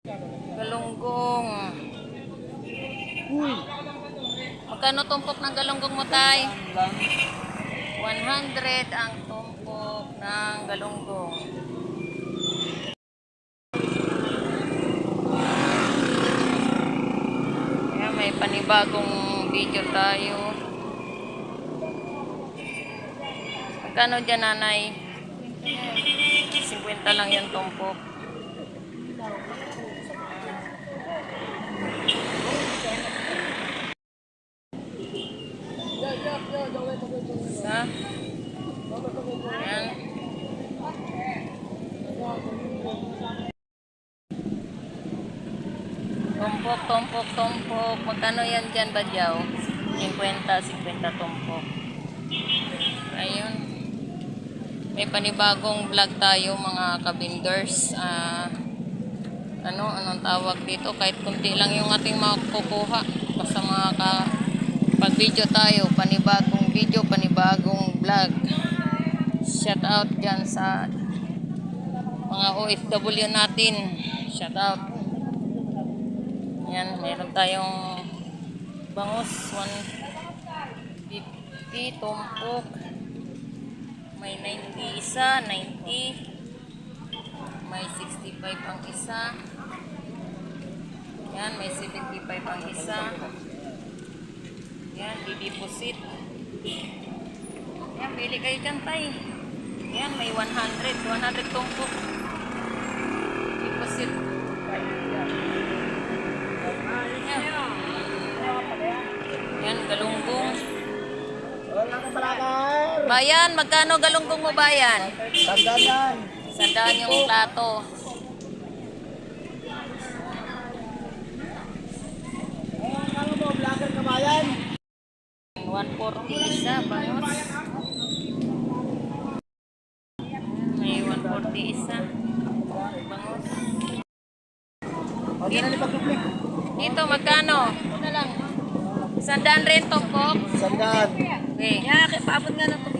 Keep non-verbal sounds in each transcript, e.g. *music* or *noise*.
Galunggong. Magkano tumpok ng galunggong mo, Tay? 100 ang tumpok ng galunggong. Kaya may panibagong video tayo. Magkano dyan, nanay? 50 lang yung tumpok. Isa. Yan. Tumpok, tumpok. Magkano yan dyan, Badyaw? 50, 50 tumpok. Ayun. May panibagong vlog tayo mga kabinders. Ah, ano, anong tawag dito? Kahit kunti lang yung ating makukuha. Basta mga ka, pag video tayo, panibagong video, panibagong vlog. Shout out dyan sa mga OFW natin. Shout out. Yan, meron tayong bangus 150 tumpok. May 90 isa, 90. May 65 ang isa. Yan, may 75 ang isa. Yan, dideposit. Yan, pili kayo dyan, tay. Yan, may 100. 100 tumpok. Deposit. Yan. Yan, galunggong. Wala ka balakar. Bayan, magkano galunggong mo bayan? Tandaan. Sandaan yung plato. Ano mo, vlogger kabayan? 140 isa, bangus. May 140 isa. Na pag-click. Dito, magkano? Sandaan rin tokok. Sandaan. Okay. Kaya paabot nga yan. Ay,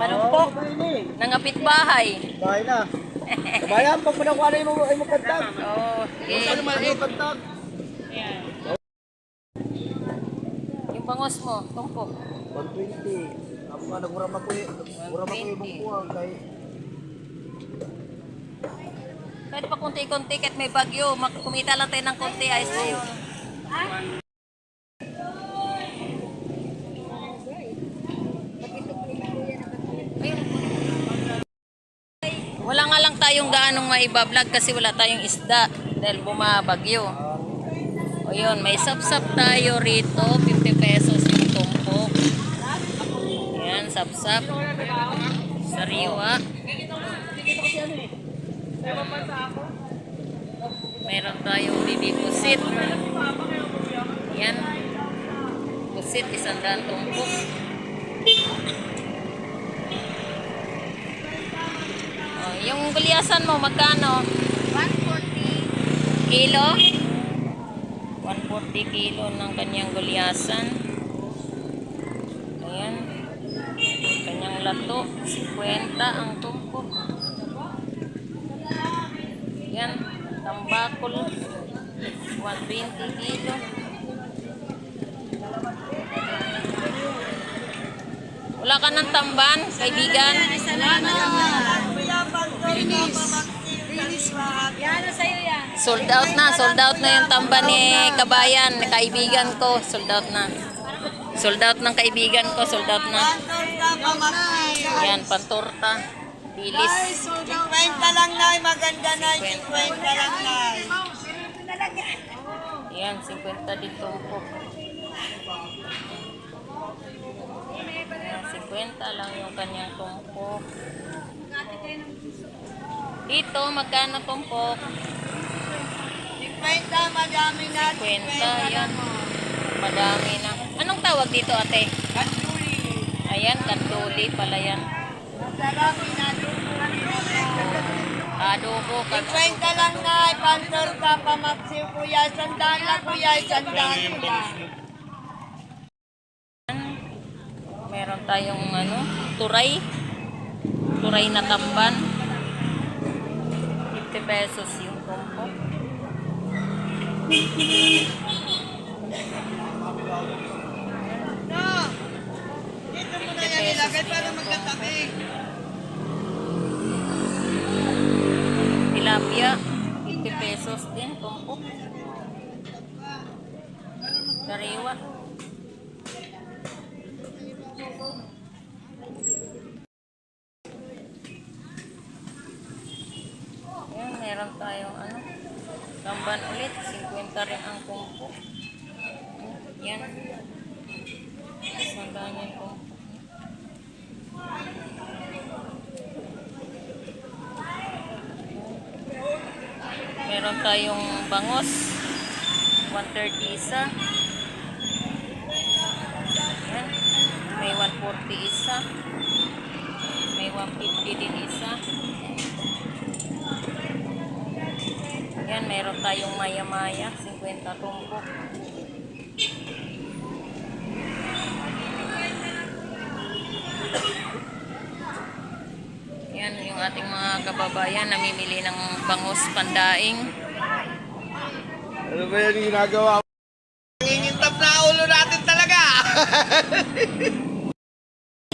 Manumpok. oo, ini. Nangapit bahay. Bahay na. Kabayan, pag pinakuha na yung ay *laughs* mo kantag. Oh, Kung okay. ano man yung kantag. Yung bangus mo, tumpok. 120. Ako nga nagurama ko eh. Nagurama ko yung bukuha. Kay Kahit pa kunti-kunti, kahit may bagyo, kumita lang tayo ng konti, ayos na yun. Wala nga gaanong maibablog kasi wala tayong isda dahil bumabagyo. O yun, may sapsap tayo rito, 50 pesos yung tumpok. Yan, sapsap. Sariwa. Meron tayong bibi pusit. Yan. Pusit, isang daan tumpok. Yung gulyasan mo, magkano? 140. Kilo? 140 kilo ng kanyang gulyasan. Ayan. Kanyang lato, 50 ang tumpok. Yan, tambakol, 120 kilo. Wala ka ng tamban, kaibigan? Yan Sold out na, sold out na yung tamban ni kabayan, kaibigan ko, sold out na. Sold out ng kaibigan ko, sold out na. Yan, pantorta, bilis. 50 lang na, maganda na. 50 lang na. Yan, 50 dito po. Yan, 50 lang yung kanyang tumpok. Dito, magkano tumpok? 50, madami na. 50, yan. Madami na. Anong tawag dito, ate? Ayan, kanduli pala yan. Na. Adobo, 50 kanduli. lang na, pantor ka, pamaksiw kuya, sandaan lang kuya, sandaan. Meron tayong ano, turay. Turay na tamban. 50 pesos yung tumpok. No! Dito mo na yan ilagay para magkatabi. Tilapia, 50 pesos din, tumpok. Sariwa. Yan, meron tayong ano, tamban ulit, 50 rin ang tumpok. Yan. Sandaan yung tumpok. Meron tayong bangos. 130 isa. Yan. May 140 isa. May 150 din isa. Yan, meron tayong maya-maya. 50 tumpok. Yan, yung ating mga kababayan namimili ng bangos pandaing. Ano ba yan yung ginagawa mo? Nangingintap na ulo natin talaga!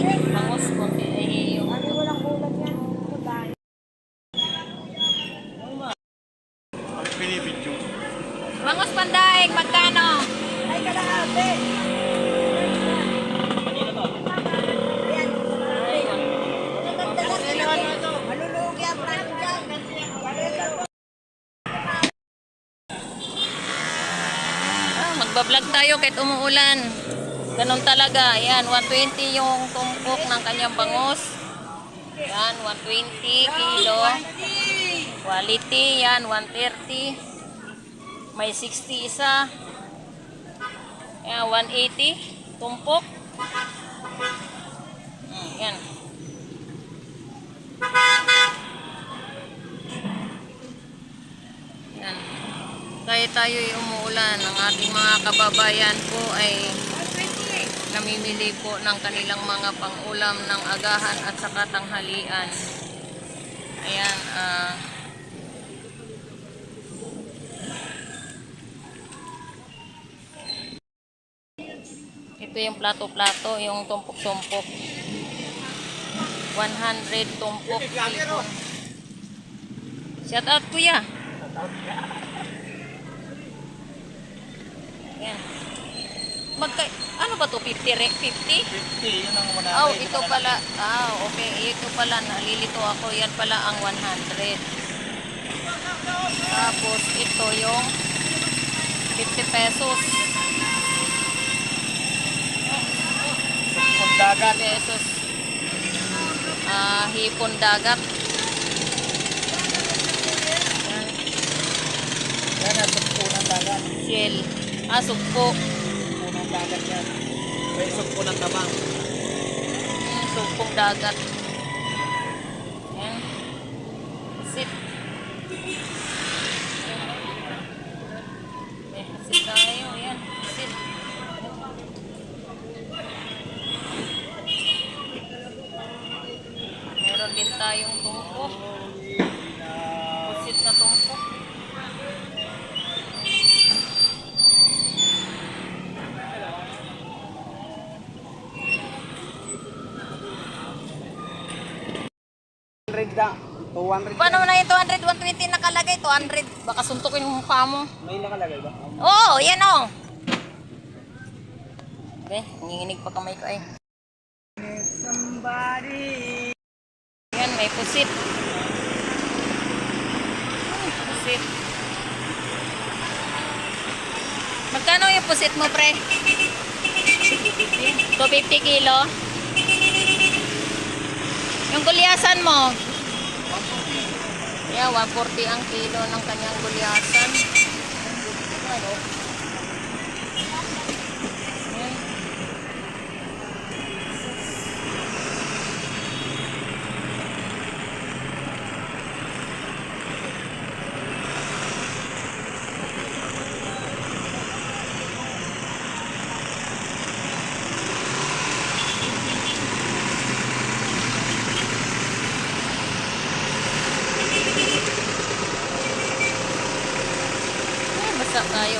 *laughs* Bangos konti ay yung ano. Ang pinibidyo. Bangos pandaing, magkano? Ay, kalahati. Malulugi ang presyo dyan. Ah, magbablog tayo kahit umuulan. Ganon talaga. Yan, 120 yung tumpok ng kanyang bangos. Yan, 120 kilo. Quality, yan, 130. May 60 isa. Yan, 180. Tumpok. Hmm, Kahit tayo ay umuulan, ang ating mga kababayan po ay namimili po ng kanilang mga pangulam ng agahan at saka tanghalian. Ayan, ah... ito yung plato-plato, yung tumpok-tumpok. 100 tumpok. Pilpon. Shout out kuya. Yan. Magka, ano ba to? 50? re- 50? 50, yun ang muna. Oh, ito pala. Ah, okay. Ito pala. Nalilito ako. Yan pala ang 100. Tapos, ito yung 50 pesos. Kung dagat. pesos. Ah, hipon dagat. Yan. Yan, ng dagat. Shell. Ah, sugpo. Punang dagat yan. May sugpo ng tabang. Mm, sugpong dagat. Yan. Sit. 200 na. 200. Paano mo na yung 200? 120 nakalagay, 200. Baka suntukin yung mukha mo. May nakalagay ba? Oo, oh, yan o. Oh. Be, nanginginig pa kamay ko ay. Somebody. Yan, may pusit. Ay, pusit. Magkano yung pusit mo, pre? 250 kilo. Yung gulyasan mo, Yeah, 140 ang kilo ng kanyang gulyasan. Ano?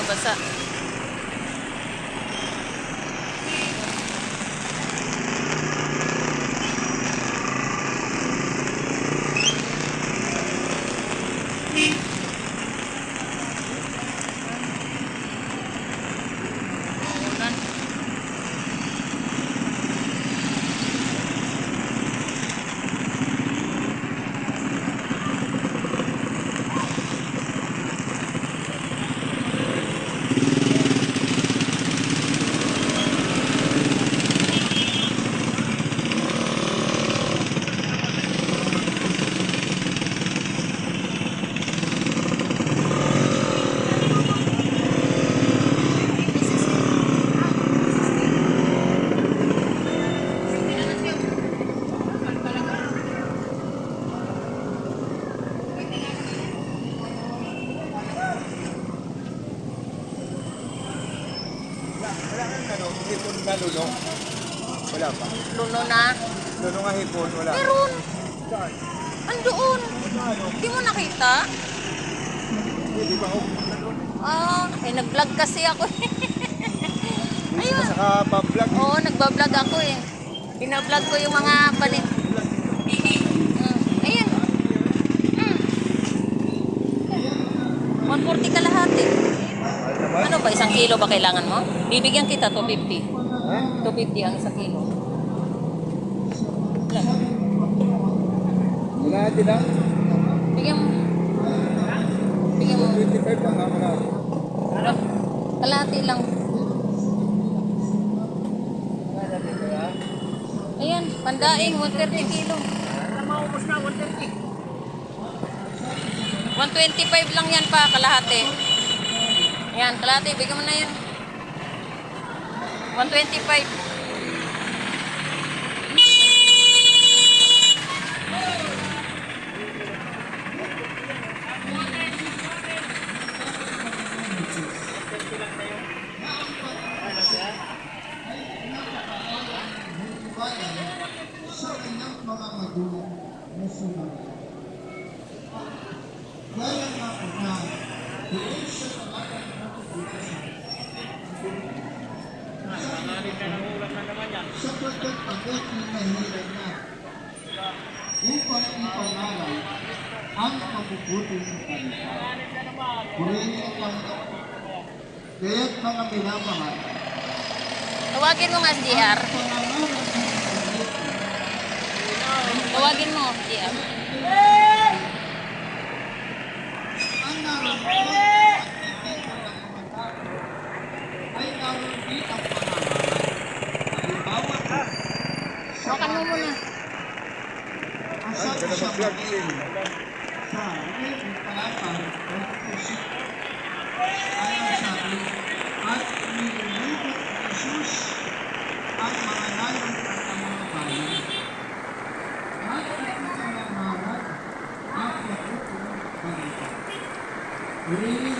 Basa hipon na lulong. Wala pa. Luno na. Lulong nga hipon, wala. Meron. Saan? Andoon. Hindi mo nakita? Hindi ba ako? Ah, eh nag-vlog kasi ako. *laughs* Ayun. Sa naka-vlog. Oo, nagbablog ako eh. Binablog ko yung mga palit. *laughs* Mm. Ayan. Mm. 140 ka lahat eh. Ano ba, isang kilo ba kailangan mo? Bibigyan kita 250. Ha? 250 ang isang kilo. Wala. Wala natin lang. Bigyan mo. Bigyan mo. 25 lang ha, wala. Ano? Kalahati lang. Ayan, pandaing, 130 kilo. Maubos na, 130. 125 lang yan pa, kalahati. Yan, kalahati, bigyan mo na yan. 125. sa kanyang mga magulang na sumunod. Gaya nga una, doon sa talagang natutunan agad hinahila niya upang ipangaral ang mabubuti ng kanila. Purihin ang Panginoon. Kaya't mga minamahal, Tawagin mo nga si JR. pangalan Tawagin mo, JR. ang naroon at hindi ko ng mga tao ay naroon din ang pangamalan. Halimbawa ko, sa Hawakan mo muna. Asal sa mag-vlog Manila, din. sa Rebbe Talata 25, ayaw sabi, at nilulubot ni Jesus ang mga lalong at ang mga bayan. At ipinangaral ang patutunang balita. Urihin